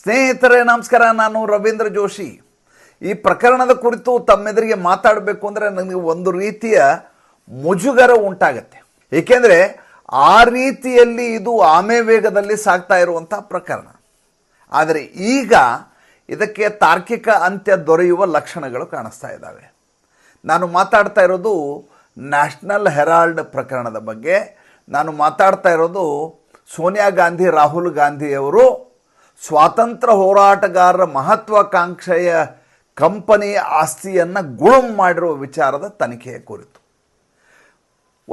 ಸ್ನೇಹಿತರೆ, ನಮಸ್ಕಾರ. ನಾನು ರವೀಂದ್ರ ಜೋಶಿ. ಈ ಪ್ರಕರಣದ ಕುರಿತು ತಮ್ಮೆದುರಿಗೆ ಮಾತಾಡಬೇಕು ಅಂದರೆ ನನಗೆ ಒಂದು ರೀತಿಯ ಮುಜುಗರ ಉಂಟಾಗತ್ತೆ. ಏಕೆಂದರೆ ಆ ರೀತಿಯಲ್ಲಿ ಇದು ಆಮೆ ವೇಗದಲ್ಲಿ ಸಾಗ್ತಾ ಇರುವಂಥ ಪ್ರಕರಣ. ಆದರೆ ಈಗ ಇದಕ್ಕೆ ತಾರ್ಕಿಕ ಅಂತ್ಯ ದೊರೆಯುವ ಲಕ್ಷಣಗಳು ಕಾಣಿಸ್ತಾ ಇದ್ದಾವೆ. ನಾನು ಮಾತಾಡ್ತಾ ಇರೋದು ನ್ಯಾಷನಲ್ ಹೆರಾಲ್ಡ್ ಪ್ರಕರಣದ ಬಗ್ಗೆ. ನಾನು ಮಾತಾಡ್ತಾ ಇರೋದು ಸೋನಿಯಾ ಗಾಂಧಿ, ರಾಹುಲ್ ಗಾಂಧಿಯವರು ಸ್ವಾತಂತ್ರ್ಯ ಹೋರಾಟಗಾರರ ಮಹತ್ವಾಕಾಂಕ್ಷೆಯ ಕಂಪನಿಯ ಆಸ್ತಿಯನ್ನು ಗುಳುಂ ಮಾಡಿರುವ ವಿಚಾರದ ತನಿಖೆಯ ಕುರಿತು.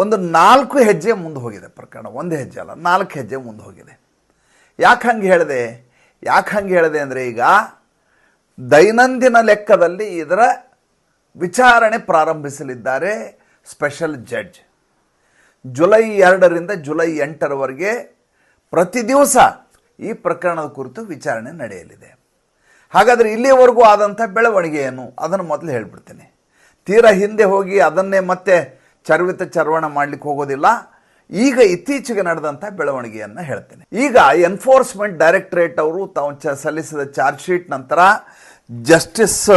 ಒಂದು ನಾಲ್ಕು ಹೆಜ್ಜೆ ಮುಂದೆ ಹೋಗಿದೆ ಪ್ರಕರಣ. ಒಂದು ಹೆಜ್ಜೆ ಅಲ್ಲ, ನಾಲ್ಕು ಹೆಜ್ಜೆ ಮುಂದೆ ಹೋಗಿದೆ. ಯಾಕೆ ಹಂಗೆ ಹೇಳಿದೆ? ಯಾಕೆ ಹಂಗೆ ಹೇಳಿದೆ ಅಂದರೆ ಈಗ ದೈನಂದಿನ ಲೆಕ್ಕದಲ್ಲಿ ಇದರ ವಿಚಾರಣೆ ಪ್ರಾರಂಭಿಸಲಿದ್ದಾರೆ ಸ್ಪೆಷಲ್ ಜಡ್ಜ್. ಜುಲೈ ಎರಡರಿಂದ ಜುಲೈ ಎಂಟರವರೆಗೆ ಪ್ರತಿ ದಿವಸ ಈ ಪ್ರಕರಣದ ಕುರಿತು ವಿಚಾರಣೆ ನಡೆಯಲಿದೆ. ಹಾಗಾದರೆ ಇಲ್ಲಿಯವರೆಗೂ ಆದಂಥ ಬೆಳವಣಿಗೆ ಏನು ಅದನ್ನು ಮೊದಲು ಹೇಳ್ಬಿಡ್ತೇನೆ. ತೀರಾ ಹಿಂದೆ ಹೋಗಿ ಅದನ್ನೇ ಮತ್ತೆ ಚರ್ವಿತ ಚರ್ವಣ ಮಾಡಲಿಕ್ಕೆ ಹೋಗೋದಿಲ್ಲ. ಈಗ ಇತ್ತೀಚೆಗೆ ನಡೆದಂಥ ಬೆಳವಣಿಗೆಯನ್ನು ಹೇಳ್ತೇನೆ. ಈಗ ಎನ್ಫೋರ್ಸ್ಮೆಂಟ್ ಡೈರೆಕ್ಟರೇಟ್ ಅವರು ತಾವು ಚ ಸಲ್ಲಿಸಿದ ಚಾರ್ಜ್ ಶೀಟ್ ನಂತರ ಜಸ್ಟಿಸ್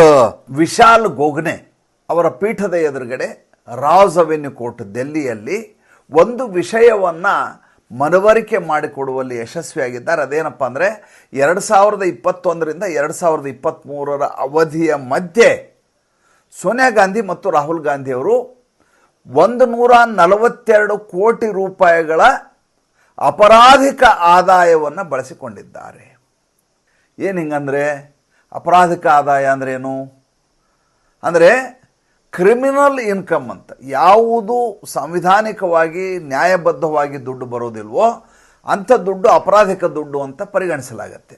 ವಿಶಾಲ್ ಗೋಗ್ನೆ ಅವರ ಪೀಠದ ಎದುರುಗಡೆ ರಾಜ್ ಅವೆನ್ಯೂ ಕೋರ್ಟ್ ದೆಲ್ಲಿಯಲ್ಲಿ ಒಂದು ವಿಷಯವನ್ನು ಮನವರಿಕೆ ಮಾಡಿಕೊಡುವಲ್ಲಿ ಯಶಸ್ವಿಯಾಗಿದ್ದಾರೆ. ಅದೇನಪ್ಪ ಅಂದರೆ ಎರಡು ಸಾವಿರದ ಇಪ್ಪತ್ತೊಂದರಿಂದ ಎರಡು ಸಾವಿರದ ಇಪ್ಪತ್ತ್ಮೂರರ ಅವಧಿಯ ಮಧ್ಯೆ ಸೋನಿಯಾ ಗಾಂಧಿ ಮತ್ತು ರಾಹುಲ್ ಗಾಂಧಿಯವರು ಒಂದು ನೂರ ನಲವತ್ತೆರಡು ಕೋಟಿ ರೂಪಾಯಿಗಳ ಅಪರಾಧಿಕ ಆದಾಯವನ್ನು ಬಳಸಿಕೊಂಡಿದ್ದಾರೆ. ಏನು ಹಿಂಗಂದರೆ? ಅಪರಾಧಿಕ ಆದಾಯ ಅಂದ್ರೇನು ಅಂದರೆ ಕ್ರಿಮಿನಲ್ ಇನ್ಕಮ್ ಅಂತ, ಯಾವುದು ಸಾಂವಿಧಾನಿಕವಾಗಿ ನ್ಯಾಯಬದ್ಧವಾಗಿ ದುಡ್ಡು ಬರೋದಿಲ್ವೋ ಅಂಥ ದುಡ್ಡು ಅಪರಾಧಿಕ ದುಡ್ಡು ಅಂತ ಪರಿಗಣಿಸಲಾಗತ್ತೆ.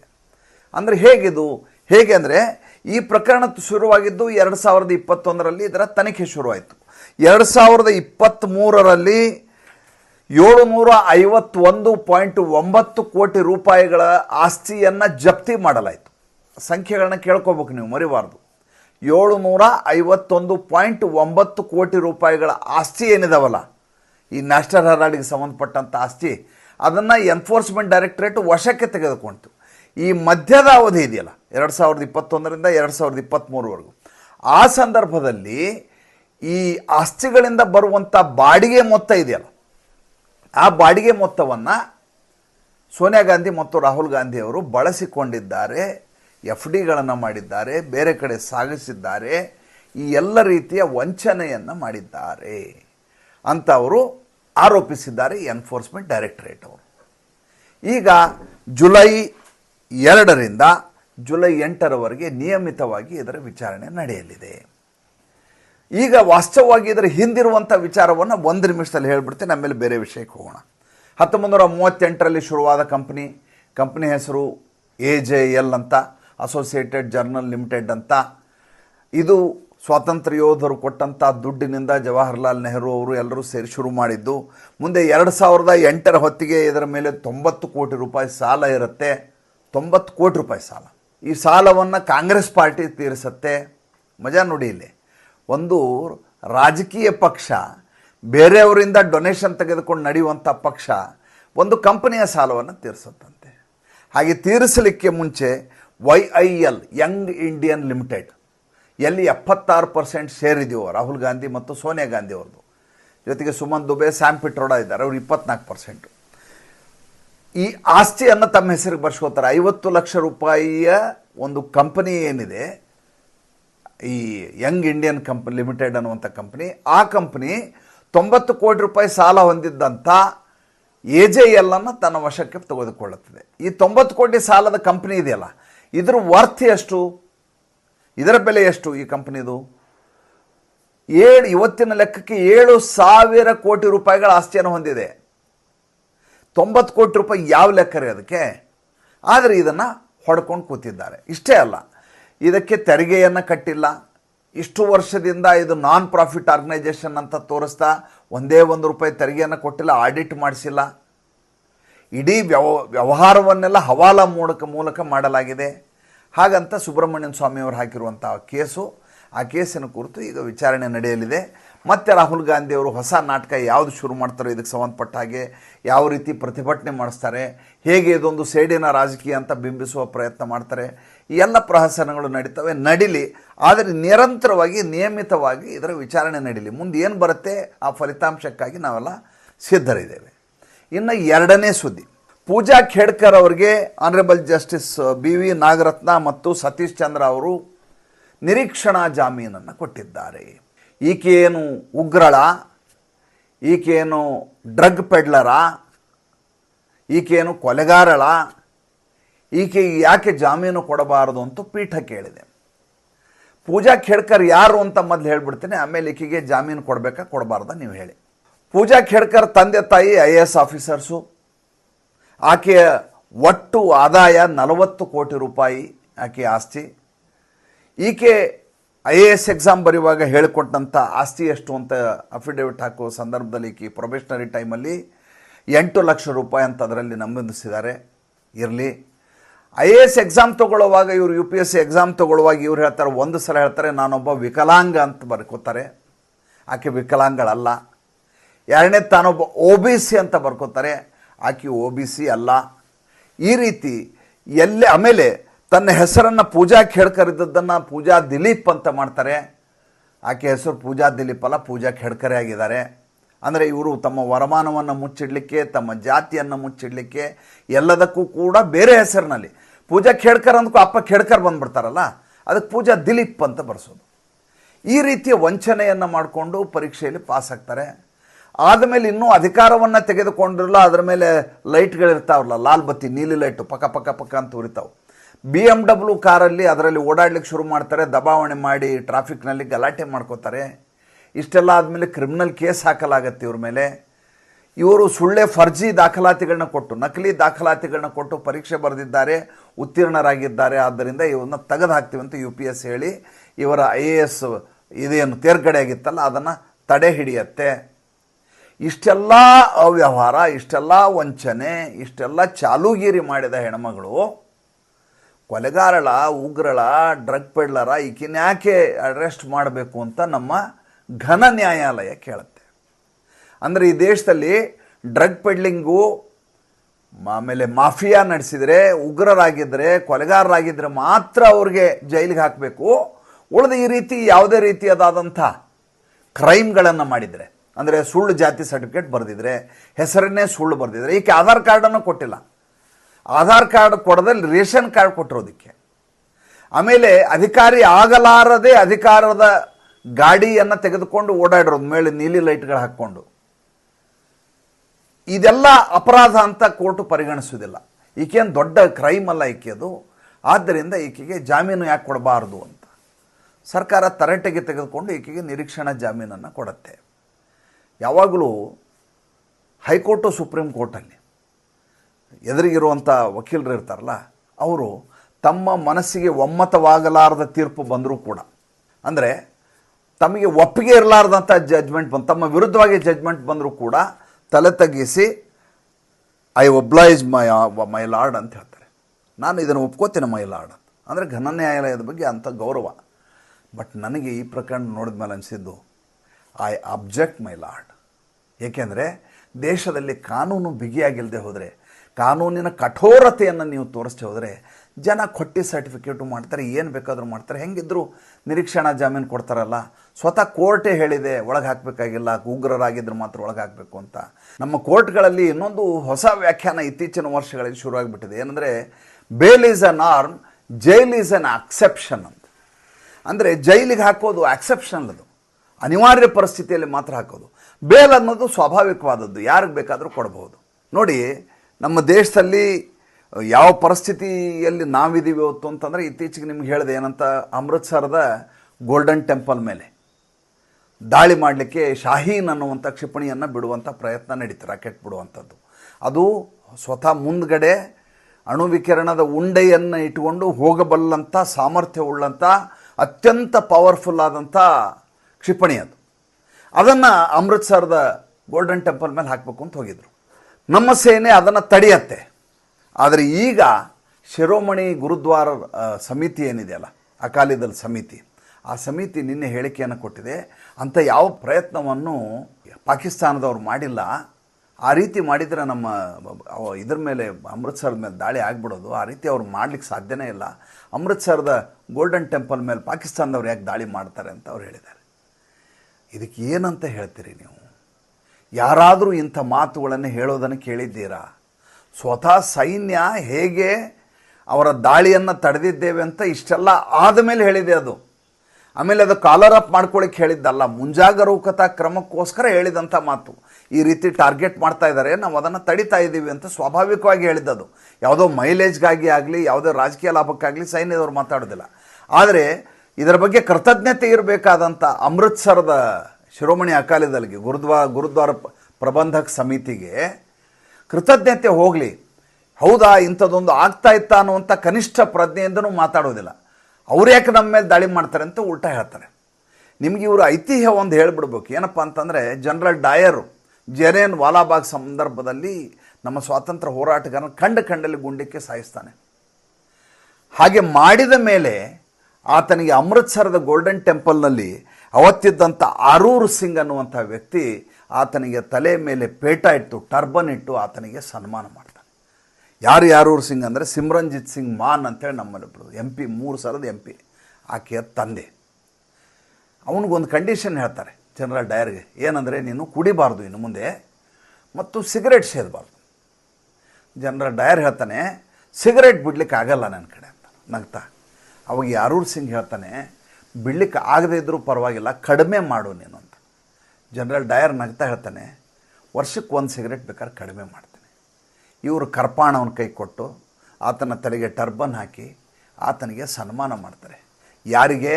ಅಂದರೆ ಹೇಗಿದು? ಹೇಗೆ ಅಂದರೆ ಈ ಪ್ರಕರಣ ಶುರುವಾಗಿದ್ದು ಎರಡು ಸಾವಿರದ ಇಪ್ಪತ್ತೊಂದರಲ್ಲಿ ಇದರ ತನಿಖೆ ಶುರುವಾಯಿತು. ಎರಡು ಸಾವಿರದ ಇಪ್ಪತ್ತ್ಮೂರರಲ್ಲಿ ಏಳು ನೂರ ಐವತ್ತೊಂದು ಪಾಯಿಂಟ್ ಒಂಬತ್ತು ಕೋಟಿ ರೂಪಾಯಿಗಳ ಆಸ್ತಿಯನ್ನು ಜಪ್ತಿ ಮಾಡಲಾಯಿತು. ಸಂಖ್ಯೆಗಳನ್ನ ಕೇಳ್ಕೋಬೇಕು ನೀವು, ಮರಿಬಾರ್ದು. ಏಳು ನೂರ ಐವತ್ತೊಂದು ಪಾಯಿಂಟ್ ಒಂಬತ್ತು ಕೋಟಿ ರೂಪಾಯಿಗಳ ಆಸ್ತಿ ಏನಿದಾವಲ್ಲ, ಈ ನ್ಯಾಷನಲ್ ಹೆರಾಲ್ಡ್ಗೆ ಸಂಬಂಧಪಟ್ಟಂಥ ಆಸ್ತಿ, ಅದನ್ನು ಎನ್ಫೋರ್ಸ್ಮೆಂಟ್ ಡೈರೆಕ್ಟರೇಟ್ ವಶಕ್ಕೆ ತೆಗೆದುಕೊಂಡಿತು ಈ ಮಧ್ಯದ ಅವಧಿ ಇದೆಯಲ್ಲ, ಎರಡು ಸಾವಿರದ ಇಪ್ಪತ್ತೊಂದರಿಂದ ಎರಡು ಸಾವಿರದ ಇಪ್ಪತ್ತ್ಮೂರವರೆಗೂ ಆ ಸಂದರ್ಭದಲ್ಲಿ ಈ ಆಸ್ತಿಗಳಿಂದ ಬರುವಂಥ ಬಾಡಿಗೆ ಮೊತ್ತ ಇದೆಯಲ್ಲ, ಆ ಬಾಡಿಗೆ ಮೊತ್ತವನ್ನು ಸೋನಿಯಾ ಗಾಂಧಿ ಮತ್ತು ರಾಹುಲ್ ಗಾಂಧಿಯವರು ಬಳಸಿಕೊಂಡಿದ್ದಾರೆ ಎಫ್ ಡಿಗಳನ್ನು ಮಾಡಿದ್ದಾರೆ, ಬೇರೆ ಕಡೆ ಸಾಗಿಸಿದ್ದಾರೆ, ಈ ಎಲ್ಲ ರೀತಿಯ ವಂಚನೆಯನ್ನು ಮಾಡಿದ್ದಾರೆ ಅಂತ ಅವರು ಆರೋಪಿಸಿದ್ದಾರೆ ಎನ್ಫೋರ್ಸ್ಮೆಂಟ್ ಡೈರೆಕ್ಟರೇಟ್ ಅವರು. ಈಗ ಜುಲೈ ಎರಡರಿಂದ ಜುಲೈ ಎಂಟರವರೆಗೆ ನಿಯಮಿತವಾಗಿ ಇದರ ವಿಚಾರಣೆ ನಡೆಯಲಿದೆ. ಈಗ ವಾಸ್ತವವಾಗಿ ಇದರ ಹಿಂದಿರುವಂಥ ವಿಚಾರವನ್ನು ಒಂದು ನಿಮಿಷದಲ್ಲಿ ಹೇಳ್ಬಿಡ್ತೀನಿ ಆಮೇಲೆ ಬೇರೆ ವಿಷಯಕ್ಕೆ ಹೋಗೋಣ. ಹತ್ತೊಂಬತ್ತು ನೂರ ಮೂವತ್ತೆಂಟರಲ್ಲಿ ಶುರುವಾದ ಕಂಪ್ನಿ ಕಂಪ್ನಿ ಹೆಸರು ಎ ಜೆ ಎಲ್ ಅಂತ. ಅಸೋಸಿಯೇಟೆಡ್ ಜರ್ನಲ್ ಲಿಮಿಟೆಡ್ ಅಂತ. ಇದು ಸ್ವಾತಂತ್ರ್ಯ ಯೋಧರು ಕೊಟ್ಟಂಥ ದುಡ್ಡಿನಿಂದ ಜವಾಹರ್ಲಾಲ್ ನೆಹರು ಅವರು ಎಲ್ಲರೂ ಸೇರಿ ಶುರು ಮಾಡಿದ್ದು. ಮುಂದೆ ಎರಡು ಸಾವಿರದ ಎಂಟರ ಹೊತ್ತಿಗೆ ಇದರ ಮೇಲೆ ತೊಂಬತ್ತು ಕೋಟಿ ರೂಪಾಯಿ ಸಾಲ ಇರುತ್ತೆ. ತೊಂಬತ್ತು ಕೋಟಿ ರೂಪಾಯಿ ಸಾಲ. ಈ ಸಾಲವನ್ನು ಕಾಂಗ್ರೆಸ್ ಪಾರ್ಟಿ ತೀರಿಸತ್ತೆ. ಮಜಾ ನೋಡಿ ಇಲ್ಲಿ. ಒಂದು ರಾಜಕೀಯ ಪಕ್ಷ, ಬೇರೆಯವರಿಂದ ಡೊನೇಷನ್ ತೆಗೆದುಕೊಂಡು ನಡೆಯುವಂಥ ಪಕ್ಷ ಒಂದು ಕಂಪನಿಯ ಸಾಲವನ್ನು ತೀರಿಸುತ್ತಂತೆ. ಹಾಗೆ ತೀರಿಸಲಿಕ್ಕೆ ಮುಂಚೆ Y I L young Indian limited ಎಲ್ಲಿ ಎಪ್ಪತ್ತಾರು ಪರ್ಸೆಂಟ್ ಶೇರ್ ರಾಹುಲ್ ಗಾಂಧಿ ಮತ್ತು ಸೋನಿಯಾ ಗಾಂಧಿ ಅವ್ರದ್ದು ಜೊತೆಗೆ ಸುಮನ್ ದುಬೆ, ಸ್ಯಾಮ್ ಪಿಟ್ರೋಡ ಇದ್ದಾರೆ, ಅವರು ಇಪ್ಪತ್ನಾಲ್ಕು ಪರ್ಸೆಂಟು ಈ ಆಸ್ತಿಯನ್ನು ತಮ್ಮ ಹೆಸರಿಗೆ ಬರ್ಸ್ಕೋತಾರೆ. ಐವತ್ತು ಲಕ್ಷ ರೂಪಾಯಿಯ ಒಂದು ಕಂಪನಿ ಏನಿದೆ, ಈ ಯಂಗ್ ಇಂಡಿಯನ್ ಕಂಪನಿ ಲಿಮಿಟೆಡ್ ಅನ್ನುವಂಥ ಕಂಪನಿ, ಆ ಕಂಪನಿ ತೊಂಬತ್ತು ಕೋಟಿ ರೂಪಾಯಿ ಸಾಲ ಹೊಂದಿದ್ದಂಥ ಎ ಜೆ ಎಲ್ ಅನ್ನು ತನ್ನ ವಶಕ್ಕೆ ತೆಗೆದುಕೊಳ್ಳುತ್ತದೆ. ಈ ತೊಂಬತ್ತು ಕೋಟಿ ಸಾಲದ ಕಂಪನಿ ಇದೆಯಲ್ಲ ಇದ್ರ ವರ್ತ್ ಎಷ್ಟು? ಇದರ ಬೆಲೆ ಎಷ್ಟು ಈ ಕಂಪನಿದು? ಏಳು, ಇವತ್ತಿನ ಲೆಕ್ಕಕ್ಕೆ ಏಳು ಸಾವಿರ ಕೋಟಿ ರೂಪಾಯಿಗಳ ಆಸ್ತಿಯನ್ನು ಹೊಂದಿದೆ. ತೊಂಬತ್ತು ಕೋಟಿ ರೂಪಾಯಿ ಯಾವ ಲೆಕ್ಕ ರೀ ಅದಕ್ಕೆ? ಆದರೆ ಇದನ್ನು ಹೊಡ್ಕೊಂಡು ಕೂತಿದ್ದಾರೆ. ಇಷ್ಟೇ ಅಲ್ಲ, ಇದಕ್ಕೆ ತೆರಿಗೆಯನ್ನು ಕಟ್ಟಿಲ್ಲ. ಇಷ್ಟು ವರ್ಷದಿಂದ ಇದು ನಾನ್ ಪ್ರಾಫಿಟ್ ಆರ್ಗನೈಜೇಷನ್ ಅಂತ ತೋರಿಸ್ತಾ ಒಂದೇ ಒಂದು ರೂಪಾಯಿ ತೆರಿಗೆಯನ್ನು ಕೊಟ್ಟಿಲ್ಲ ಆಡಿಟ್ ಮಾಡಿಸಿಲ್ಲ. ಇಡೀ ವ್ಯವ, ವ್ಯವಹಾರವನ್ನೆಲ್ಲ ಹವಾಲ ಮೂಲಕ ಮೂಲಕ ಮಾಡಲಾಗಿದೆ. ಹಾಗಂತ ಸುಬ್ರಹ್ಮಣ್ಯನ್ ಸ್ವಾಮಿಯವರು ಹಾಕಿರುವಂಥ ಕೇಸು, ಆ ಕೇಸಿನ ಕುರಿತು ಈಗ ವಿಚಾರಣೆ ನಡೆಯಲಿದೆ. ಮತ್ತೆ ರಾಹುಲ್ ಗಾಂಧಿಯವರು ಹೊಸ ನಾಟಕ ಯಾವುದು ಶುರು ಮಾಡ್ತಾರೋ ಇದಕ್ಕೆ ಸಂಬಂಧಪಟ್ಟ ಹಾಗೆ ಯಾವ ರೀತಿ ಪ್ರತಿಭಟನೆ ಮಾಡಿಸ್ತಾರೆ, ಹೇಗೆ ಇದೊಂದು ಸೇಡಿನ ರಾಜಕೀಯ ಅಂತ ಬಿಂಬಿಸುವ ಪ್ರಯತ್ನ ಮಾಡ್ತಾರೆ, ಈ ಎಲ್ಲ ಪ್ರಹಸನಗಳು ನಡೀತವೆ, ನಡೀಲಿ, ಆದರೆ ನಿರಂತರವಾಗಿ, ನಿಯಮಿತವಾಗಿ ಇದರ ವಿಚಾರಣೆ ನಡೀಲಿ. ಮುಂದೆ ಏನು ಬರುತ್ತೆ, ಆ ಫಲಿತಾಂಶಕ್ಕಾಗಿ ನಾವೆಲ್ಲ ಸಿದ್ಧರಿದ್ದೇವೆ. ಇನ್ನು ಎರಡನೇ ಸುದ್ದಿ. ಪೂಜಾ ಖೇಡ್ಕರ್ ಅವರಿಗೆ honourable justice B V Nagarathna ಮತ್ತು ಸತೀಶ್ ಚಂದ್ರ ಅವರು ನಿರೀಕ್ಷಣಾ ಜಾಮೀನನ್ನು ಕೊಟ್ಟಿದ್ದಾರೆ. ಈಕೆಯೇನು ಉಗ್ರಳ? ಈಕೆಯೇನು ಡ್ರಗ್ ಪೆಡ್ಲರ? ಈಕೆಯೇನು ಕೊಲೆಗಾರಳ? ಈಕೆ ಯಾಕೆ ಜಾಮೀನು ಕೊಡಬಾರದು ಅಂತ ಪೀಠ ಕೇಳಿದೆ. ಪೂಜಾ ಖೇಡ್ಕರ್ ಯಾರು ಅಂತ ಮೊದಲು ಹೇಳ್ಬಿಡ್ತೀನಿ, ಆಮೇಲೆ ಈಕೆಗೆ ಜಾಮೀನು ಕೊಡಬೇಕಾ, ಕೊಡಬಾರ್ದ ನೀವು ಹೇಳಿ. ಪೂಜಾ ಖೇಡ್ಕರ್ ತಂದೆ ತಾಯಿ ಐ ಎ ಎಸ್ ಆಫೀಸರ್ಸು. ಆಕೆಯ ಒಟ್ಟು ಆದಾಯ ನಲವತ್ತು ಕೋಟಿ ರೂಪಾಯಿ ಆಕೆಯ ಆಸ್ತಿ. ಈಕೆ ಐ ಎ ಎಸ್ ಎಕ್ಸಾಮ್ ಬರೆಯುವಾಗ ಹೇಳಿಕೊಟ್ಟಂಥ ಆಸ್ತಿ ಎಷ್ಟು ಅಂತ ಅಫಿಡೇವಿಟ್ ಹಾಕುವ ಸಂದರ್ಭದಲ್ಲಿ ಈಕೆ ಪ್ರೊಬೇಷನರಿ ಟೈಮಲ್ಲಿ ಎಂಟು ಲಕ್ಷ ರೂಪಾಯಿ ಅಂತ ಅದರಲ್ಲಿ ನಮೂದಿಸಿದ್ದಾರೆ. ಇರಲಿ. ಐ ಎ ಎಸ್ ಎಕ್ಸಾಮ್ ತೊಗೊಳ್ಳುವಾಗ ಇವರು U P S C exam ತೊಗೊಳ್ಳುವಾಗ ಇವ್ರು ಹೇಳ್ತಾರೆ, ಒಂದು ಸಲ ಹೇಳ್ತಾರೆ, ನಾನೊಬ್ಬ ವಿಕಲಾಂಗ ಅಂತ ಬರ್ಕೋತಾರೆ. ಆಕೆ ವಿಕಲಾಂಗಳಲ್ಲ. ಎರಡನೇ ತಾನೊಬ್ಬ ಒ ಬಿ ಸಿ ಅಂತ ಬರ್ಕೋತಾರೆ. ಆಕೆ ಒ ಬಿ ಸಿ ಅಲ್ಲ. ಈ ರೀತಿ ಎಲ್ಲೇ ಆಮೇಲೆ ತನ್ನ ಹೆಸರನ್ನು ಪೂಜಾ ಖೇಡ್ಕರ್ ಇದ್ದದ್ದನ್ನು ಪೂಜಾ ದಿಲೀಪ್ ಅಂತ ಮಾಡ್ತಾರೆ. ಆಕೆ ಹೆಸರು ಪೂಜಾ ದಿಲೀಪ್ ಅಲ್ಲ, ಪೂಜಾ ಖೇಡ್ಕರೆ ಆಗಿದ್ದಾರೆ. ಅಂದರೆ ಇವರು ತಮ್ಮ ವರಮಾನವನ್ನು ಮುಚ್ಚಿಡಲಿಕ್ಕೆ, ತಮ್ಮ ಜಾತಿಯನ್ನು ಮುಚ್ಚಿಡಲಿಕ್ಕೆ ಎಲ್ಲದಕ್ಕೂ ಕೂಡ ಬೇರೆ ಹೆಸರಿನಲ್ಲಿ. ಪೂಜಾ ಖೇಡ್ಕರ್ ಅಂದ್ಕೂ ಅಪ್ಪ ಖೇಡ್ಕರ್ ಬಂದ್ಬಿಡ್ತಾರಲ್ಲ, ಅದಕ್ಕೆ ಪೂಜಾ ದಿಲೀಪ್ ಅಂತ ಬರ್ಸೋದು. ಈ ರೀತಿಯ ವಂಚನೆಯನ್ನು ಮಾಡಿಕೊಂಡು ಪರೀಕ್ಷೆಯಲ್ಲಿ ಪಾಸ್ ಆಗ್ತಾರೆ ಆದಮೇಲೆ ಇನ್ನೂ ಅಧಿಕಾರವನ್ನು ತೆಗೆದುಕೊಂಡಿರಲ್ಲ, ಅದರ ಮೇಲೆ ಲೈಟ್ಗಳಿರ್ತಾವಲ್ಲ, ಲಾಲ್ ಬತ್ತಿ, ನೀಲಿ ಲೈಟು ಪಕ್ಕ ಪಕ್ಕ ಪಕ್ಕ ಅಂತ ಉರಿತಾವೆ. ಬಿ ಎಂ ಡಬ್ಲ್ಯೂ ಕಾರಲ್ಲಿ ಅದರಲ್ಲಿ ಓಡಾಡ್ಲಿಕ್ಕೆ ಶುರು ಮಾಡ್ತಾರೆ, ದಬಾವಣೆ ಮಾಡಿ ಟ್ರಾಫಿಕ್ನಲ್ಲಿ ಗಲಾಟೆ ಮಾಡ್ಕೋತಾರೆ. ಇಷ್ಟೆಲ್ಲ ಆದಮೇಲೆ ಕ್ರಿಮಿನಲ್ ಕೇಸ್ ಹಾಕಲಾಗತ್ತೆ ಇವ್ರ ಮೇಲೆ. ಇವರು ಸುಳ್ಳೆ ಫರ್ಜಿ ದಾಖಲಾತಿಗಳನ್ನ ಕೊಟ್ಟು, ನಕಲಿ ದಾಖಲಾತಿಗಳನ್ನ ಕೊಟ್ಟು ಪರೀಕ್ಷೆ ಬರೆದಿದ್ದಾರೆ, ಉತ್ತೀರ್ಣರಾಗಿದ್ದಾರೆ. ಆದ್ದರಿಂದ ಇವನ್ನ ತೆಗೆದು ಹಾಕ್ತೀವಿ ಅಂತ ಯು ಪಿ ಎಸ್ ಹೇಳಿ, ಇವರ ಐ ಎ ಎಸ್ ಇದೇನು ತೇರ್ಗಡೆ ಆಗಿತ್ತಲ್ಲ, ಅದನ್ನು ತಡೆ ಹಿಡಿಯತ್ತೆ. ಇಷ್ಟೆಲ್ಲ ಅವ್ಯವಹಾರ, ಇಷ್ಟೆಲ್ಲ ವಂಚನೆ, ಇಷ್ಟೆಲ್ಲ ಚಾಲುಗೀರಿ ಮಾಡಿದ ಹೆಣ್ಮಗಳು, ಕೊಲೆಗಾರಳ, ಉಗ್ರಳ, ಡ್ರಗ್ ಪೆಡ್ಲರ, ಈಕಿನ ಯಾಕೆ ಅರೆಸ್ಟ್ ಮಾಡಬೇಕು ಅಂತ ನಮ್ಮ ಘನ ನ್ಯಾಯಾಲಯ ಕೇಳುತ್ತೆ. ಅಂದರೆ ಈ ದೇಶದಲ್ಲಿ ಡ್ರಗ್ ಪೆಡ್ಲಿಂಗು, ಆಮೇಲೆ ಮಾಫಿಯಾ ನಡೆಸಿದರೆ ಉಗ್ರರಾಗಿದ್ದರೆ ಕೊಲೆಗಾರರಾಗಿದ್ದರೆ ಮಾತ್ರ ಅವ್ರಿಗೆ ಜೈಲಿಗೆ ಹಾಕಬೇಕು. ಉಳಿದ ಈ ರೀತಿ ಯಾವುದೇ ರೀತಿಯಾದಂಥ ಕ್ರೈಮ್ಗಳನ್ನು ಮಾಡಿದರೆ. ಅಂದರೆ ಸುಳ್ಳು ಜಾತಿ ಸರ್ಟಿಫಿಕೇಟ್ ಬರೆದಿದ್ರೆ, ಹೆಸರನ್ನೇ ಸುಳ್ಳು ಬರೆದಿದ್ರೆ, ಈಕೆ ಆಧಾರ್ ಕಾರ್ಡನ್ನು ಕೊಟ್ಟಿಲ್ಲ. ಆಧಾರ್ ಕಾರ್ಡ್ ಕೊಡದಲ್ಲಿ ರೇಷನ್ ಕಾರ್ಡ್ ಕೊಟ್ಟಿರೋದಕ್ಕೆ. ಆಮೇಲೆ ಅಧಿಕಾರಿ ಆಗಲಾರದೆ ಅಧಿಕಾರದ ಗಾಡಿಯನ್ನು ತೆಗೆದುಕೊಂಡು ಓಡಾಡಿರೋದು, ಮೇಲೆ ನೀಲಿ ಲೈಟ್ಗಳು ಹಾಕ್ಕೊಂಡು. ಇದೆಲ್ಲ ಅಪರಾಧ ಅಂತ ಕೋರ್ಟು ಪರಿಗಣಿಸುವುದಿಲ್ಲ. ಈಕೇನು ದೊಡ್ಡ ಕ್ರೈಮ್ ಅಲ್ಲ ಈಕೆದು ಆದ್ದರಿಂದ ಈಕೆಗೆ ಜಾಮೀನು ಯಾಕೆ ಕೊಡಬಾರ್ದು ಅಂತ. ಸರ್ಕಾರ ತರಟೆಗೆ ತೆಗೆದುಕೊಂಡು ಈಕೆಗೆ ನಿರೀಕ್ಷಣಾ ಜಾಮೀನನ್ನು ಕೊಡುತ್ತೆ. ಯಾವಾಗಲೂ ಹೈಕೋರ್ಟು ಸುಪ್ರೀಂ ಕೋರ್ಟಲ್ಲಿ ಎದುರಿಗಿರುವಂಥ ವಕೀಲರು ಇರ್ತಾರಲ್ಲ, ಅವರು ತಮ್ಮ ಮನಸ್ಸಿಗೆ ಒಮ್ಮತವಾಗಲಾರದ ತೀರ್ಪು ಬಂದರೂ ಕೂಡ, ಅಂದರೆ ತಮಗೆ ಒಪ್ಪಿಗೆ ಇರಲಾರ್ದಂಥ ಜಜ್ಮೆಂಟ್ ಬಂದು, ತಮ್ಮ ವಿರುದ್ಧವಾಗಿ ಜಜ್ಮೆಂಟ್ ಬಂದರೂ ಕೂಡ ತಲೆ ತಗ್ಗಿಸಿ I oblige my my lord ಅಂತ ಹೇಳ್ತಾರೆ. ನಾನು ಇದನ್ನು ಒಪ್ಕೋತೀನಿ ಮೈ ಲಾರ್ಡ್ ಅಂತ. ಅಂದರೆ ಘನ ನ್ಯಾಯಾಲಯದ ಬಗ್ಗೆ ಅಂಥ ಗೌರವ. ಬಟ್ ನನಗೆ ಈ ಪ್ರಕರಣ ನೋಡಿದ ಮೇಲೆ ಅನಿಸಿದ್ದು ಐ ಅಬ್ಜೆಕ್ಟ್ ಮೈ ಲಾರ್ಡ್ ಏಕೆಂದರೆ ದೇಶದಲ್ಲಿ ಕಾನೂನು ಬಿಗಿಯಾಗಿಲ್ಲದೆ ಹೋದರೆ, ಕಾನೂನಿನ ಕಠೋರತೆಯನ್ನು ನೀವು ತೋರಿಸ್ತೇ ಹೋದರೆ, ಜನ ಕೊಟ್ಟಿ ಸರ್ಟಿಫಿಕೇಟು ಮಾಡ್ತಾರೆ, ಏನು ಬೇಕಾದರೂ ಮಾಡ್ತಾರೆ. ಹೆಂಗಿದ್ರು ನಿರೀಕ್ಷಣಾ ಜಾಮೀನು ಕೊಡ್ತಾರಲ್ಲ. ಸ್ವತಃ ಕೋರ್ಟೇ ಹೇಳಿದೆ, ಒಳಗೆ ಹಾಕಬೇಕಾಗಿಲ್ಲ ಉಗ್ರರಾಗಿದ್ದರೆ ಮಾತ್ರ ಒಳಗೆ ಹಾಕಬೇಕು ಅಂತ. ನಮ್ಮ ಕೋರ್ಟ್ಗಳಲ್ಲಿ ಇನ್ನೊಂದು ಹೊಸ ವ್ಯಾಖ್ಯಾನ ಇತ್ತೀಚಿನ ವರ್ಷಗಳಲ್ಲಿ ಶುರುವಾಗಿಬಿಟ್ಟಿದೆ. ಏನಂದರೆ bail is a norm jail is an exception ಅಂತ. ಅಂದರೆ ಜೈಲಿಗೆ ಹಾಕೋದು ಅಕ್ಸೆಪ್ಷನ್ ಅದು ಅನಿವಾರ್ಯ ಪರಿಸ್ಥಿತಿಯಲ್ಲಿ ಮಾತ್ರ ಹಾಕೋದು. ಬೇಲ್ ಅನ್ನೋದು ಸ್ವಾಭಾವಿಕವಾದದ್ದು. ಯಾರಿಗೆ ಬೇಕಾದರೂ ಕೊಡಬಹುದು. ನೋಡಿ, ನಮ್ಮ ದೇಶದಲ್ಲಿ ಯಾವ ಪರಿಸ್ಥಿತಿಯಲ್ಲಿ ನಾವಿದ್ದೀವಿ ಇವತ್ತು ಅಂತಂದರೆ ಇತ್ತೀಚೆಗೆ ನಿಮ್ಗೆ ಹೇಳಿದೆ ಏನಂತ ಅಮೃತ್ಸರದ ಗೋಲ್ಡನ್ ಟೆಂಪಲ್ ಮೇಲೆ. ದಾಳಿ ಮಾಡಲಿಕ್ಕೆ ಶಾಹೀನ್ ಅನ್ನುವಂಥ ಕ್ಷಿಪಣಿಯನ್ನು ಬಿಡುವಂಥ ಪ್ರಯತ್ನ ನಡೀತು, ರಾಕೆಟ್ ಬಿಡುವಂಥದ್ದು. ಅದು ಸ್ವತಃ ಮುಂದ್ಗಡೆ ಅಣುವಿಕಿರಣದ ಉಂಡೆಯನ್ನು ಇಟ್ಟುಕೊಂಡು ಹೋಗಬಲ್ಲಂಥ ಸಾಮರ್ಥ್ಯವುಳ್ಳಂಥ ಅತ್ಯಂತ ಪವರ್ಫುಲ್ ಆದಂಥ ಕ್ಷಿಪಣಿ ಅದು. ಅದನ್ನು ಅಮೃತ್ಸರದ ಗೋಲ್ಡನ್ ಟೆಂಪಲ್ ಮೇಲೆ ಹಾಕಬೇಕು ಅಂತ ಹೋಗಿದ್ರು. ನಮ್ಮ ಸೇನೆ ಅದನ್ನು ತಡೆಯತ್ತೆ. ಆದರೆ ಈಗ ಶಿರೋಮಣಿ ಗುರುದ್ವಾರ ಸಮಿತಿ ಏನಿದೆಯಲ್ಲ ಅಕಾಲಿದಲ್ ಸಮಿತಿ, ಆ ಸಮಿತಿ ನಿನ್ನೆ ಹೇಳಿಕೆಯನ್ನು ಕೊಟ್ಟಿದೆ. ಅಂಥ ಯಾವ ಪ್ರಯತ್ನವನ್ನು ಪಾಕಿಸ್ತಾನದವ್ರು ಮಾಡಿಲ್ಲ. ಆ ರೀತಿ ಮಾಡಿದರೆ ನಮ್ಮ ಇದ್ರ ಮೇಲೆ ಅಮೃತ್ಸರದ ಮೇಲೆ ದಾಳಿ ಆಗ್ಬಿಡೋದು. ಆ ರೀತಿ ಅವ್ರು ಮಾಡ್ಲಿಕ್ಕೆ ಸಾಧ್ಯನೇ ಇಲ್ಲ. ಅಮೃತ್ಸರದ ಗೋಲ್ಡನ್ ಟೆಂಪಲ್ ಮೇಲೆ ಪಾಕಿಸ್ತಾನದವ್ರು ಯಾಕೆ ದಾಳಿ ಮಾಡ್ತಾರೆ ಅಂತ ಅವ್ರು ಹೇಳಿದ್ದಾರೆ. ಇದಕ್ಕೆ ಏನಂತ ಹೇಳ್ತೀರಿ ನೀವು? ಯಾರಾದರೂ ಇಂಥ ಮಾತುಗಳನ್ನು ಹೇಳೋದನ್ನು ಕೇಳಿದ್ದೀರಾ? ಸ್ವತಃ ಸೈನ್ಯ ಹೇಗೆ ಅವರ ದಾಳಿಯನ್ನು ತಡೆದಿದ್ದೇವೆ ಅಂತ ಇಷ್ಟೆಲ್ಲ ಆದಮೇಲೆ ಹೇಳಿದೆ ಅದು. ಆಮೇಲೆ ಅದು ಕಾಲರ್ ಅಪ್ ಮಾಡ್ಕೊಳ್ಳಿಕ್ಕೆ ಹೇಳಿದ್ದಲ್ಲ, ಮುಂಜಾಗರೂಕತಾ ಕ್ರಮಕ್ಕೋಸ್ಕರ ಹೇಳಿದಂಥ ಮಾತು. ಈ ರೀತಿ ಟಾರ್ಗೆಟ್ ಮಾಡ್ತಾ ಇದ್ದಾರೆ, ನಾವು ಅದನ್ನು ತಡಿತಾ ಇದ್ದೀವಿ ಅಂತ ಸ್ವಾಭಾವಿಕವಾಗಿ ಹೇಳಿದ್ದದು. ಯಾವುದೋ ಮೈಲೇಜ್ಗಾಗಿ ಆಗಲಿ, ಯಾವುದೋ ರಾಜಕೀಯ ಲಾಭಕ್ಕಾಗಲಿ ಸೈನ್ಯದವರು ಮಾತಾಡೋದಿಲ್ಲ. ಆದರೆ ಇದರ ಬಗ್ಗೆ ಕೃತಜ್ಞತೆ ಇರಬೇಕಾದಂಥ ಅಮೃತ್ಸರದ ಶಿರೋಮಣಿ ಅಕಾಲಿದಲ್ಗೆ ಗುರುದ್ವಾ, ಗುರುದ್ವಾರ ಪ್ರಬಂಧಕ ಸಮಿತಿಗೆ ಕೃತಜ್ಞತೆ ಹೋಗಲಿ. ಹೌದಾ, ಇಂಥದ್ದೊಂದು ಆಗ್ತಾ ಇತ್ತಾ ಅನ್ನುವಂಥ ಕನಿಷ್ಠ ಪ್ರಜ್ಞೆಯಿಂದನೂ ಮಾತಾಡೋದಿಲ್ಲ. ಅವ್ರು ಯಾಕೆ ನಮ್ಮ ಮೇಲೆ ದಾಳಿ ಮಾಡ್ತಾರೆ ಅಂತ ಉಲ್ಟಾ ಹೇಳ್ತಾರೆ. ನಿಮಗೆ ಇವರು ಐತಿಹ್ಯ ಒಂದು ಹೇಳಿಬಿಡ್ಬೇಕು. ಏನಪ್ಪ ಅಂತಂದರೆ, ಜನರಲ್ ಡಾಯರು ಜೆನೇನ್ ವಾಲಾಬಾಗ್ ಸಂದರ್ಭದಲ್ಲಿ ನಮ್ಮ ಸ್ವಾತಂತ್ರ್ಯ ಹೋರಾಟಗಾರನ ಕಂಡ ಕಂಡಲ್ಲಿ ಗುಂಡಿಕ್ಕೆ ಸಾಯಿಸ್ತಾನೆ. ಹಾಗೆ ಮಾಡಿದ ಮೇಲೆ ಆತನಿಗೆ ಅಮೃತ್ಸರದ ಗೋಲ್ಡನ್ ಟೆಂಪಲ್ನಲ್ಲಿ ಅವತ್ತಿದ್ದಂಥ ಅರೂರ್ ಸಿಂಗ್ ಅನ್ನುವಂಥ ವ್ಯಕ್ತಿ ಆತನಿಗೆ ತಲೆ ಮೇಲೆ ಪೇಟ ಇಟ್ಟು, ಟರ್ಬನ್ ಇಟ್ಟು ಆತನಿಗೆ ಸನ್ಮಾನ ಮಾಡ್ತಾನೆ. ಯಾರು ಯಾರೂರ್ ಸಿಂಗ್ ಅಂದರೆ ಸಿಮ್ರಂಜಿತ್ ಸಿಂಗ್ ಮಾನ್ ಅಂತೇಳಿ ನಮ್ಮಲ್ಲಿ ಎಂ ಪಿ ಮೂರು ಸಲದ ಎಂ ಪಿ ಆಕೆಯ ತಂದೆ. ಅವನಿಗೊಂದು ಕಂಡೀಷನ್ ಹೇಳ್ತಾರೆ ಜನರಲ್ ಡಯರ್ಗೆ ಏನಂದರೆ, ನೀನು ಕುಡಿಬಾರ್ದು ಇನ್ನು ಮುಂದೆ ಮತ್ತು ಸಿಗರೇಟ್ ಸೇದಬಾರ್ದು. ಜನರಲ್ ಡಯರ್ ಹೇಳ್ತಾನೆ ಸಿಗರೇಟ್ ಬಿಡ್ಲಿಕ್ಕೆ ಆಗಲ್ಲ ನನ್ನ ಕಡೆ ಅಂತ ನಗ್ತಾ. ಅವಾಗ ಯಾರೂರ್ ಸಿಂಗ್ ಹೇಳ್ತಾನೆ, ಬಿಡ್ಲಿಕ್ಕೆ ಆಗದೇ ಇದ್ದರೂ ಪರವಾಗಿಲ್ಲ, ಕಡಿಮೆ ಮಾಡು ನೀನು ಅಂತ. ಜನರಲ್ ಡಯರ್ ನಗ್ತಾ ಹೇಳ್ತಾನೆ, ವರ್ಷಕ್ಕೆ ಒಂದು ಸಿಗರೇಟ್ ಬೇಕಾದ್ರೆ ಕಡಿಮೆ ಮಾಡ್ತಾನೆ. ಇವರು ಕರ್ಪಾಣವನ ಕೈ ಕೊಟ್ಟು, ಆತನ ತಲೆಗೆ ಟರ್ಬನ್ ಹಾಕಿ, ಆತನಿಗೆ ಸನ್ಮಾನ ಮಾಡ್ತಾರೆ. ಯಾರಿಗೆ?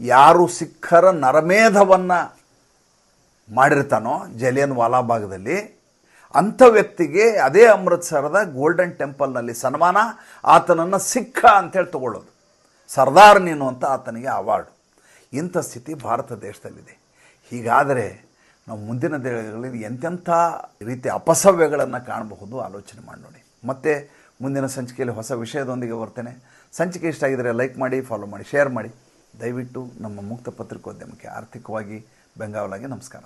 ಯಾರು ಸಿಖ್ಖರ ನರಮೇಧವನ್ನು ಮಾಡಿರ್ತಾನೋ, ಜಲಿಯನ್ ವಾಲಾಬಾಗದಲ್ಲಿ ಅಂಥ ವ್ಯಕ್ತಿಗೆ ಅದೇ ಅಮೃತ್ಸರದ ಗೋಲ್ಡನ್ ಟೆಂಪಲ್ನಲ್ಲಿ ಸನ್ಮಾನ, ಆತನನ್ನು ಸಿಖ ಅಂತೇಳಿ ತಗೊಳ್ಳೋದು. ಸರ್ದಾರ್ ನೀನು ಆತನಿಗೆ ಅವಾರ್ಡು. ಇಂಥ ಸ್ಥಿತಿ ಭಾರತ ದೇಶದಲ್ಲಿದೆ. ಹೀಗಾದರೆ ನಾವು ಮುಂದಿನ ದಿನಗಳಲ್ಲಿ ಎಂತೆಂಥ ರೀತಿಯ ಅಪಸವ್ಯಗಳನ್ನು ಕಾಣಬಹುದು ಆಲೋಚನೆ ಮಾಡಿ ನೋಡಿ. ಮತ್ತೆ ಮುಂದಿನ ಸಂಚಿಕೆಯಲ್ಲಿ ಹೊಸ ವಿಷಯದೊಂದಿಗೆ ಬರ್ತೇನೆ. ಸಂಚಿಕೆ ಇಷ್ಟ ಆಗಿದರೆ ಲೈಕ್ ಮಾಡಿ, ಫಾಲೋ ಮಾಡಿ, ಶೇರ್ ಮಾಡಿ. ದಯವಿಟ್ಟು ನಮ್ಮ ಮುಕ್ತ ಪತ್ರಿಕೋದ್ಯಮಕ್ಕೆ ಆರ್ಥಿಕವಾಗಿ ಬೆಂಗಾವಲಾಗಿ ನಮಸ್ಕಾರ.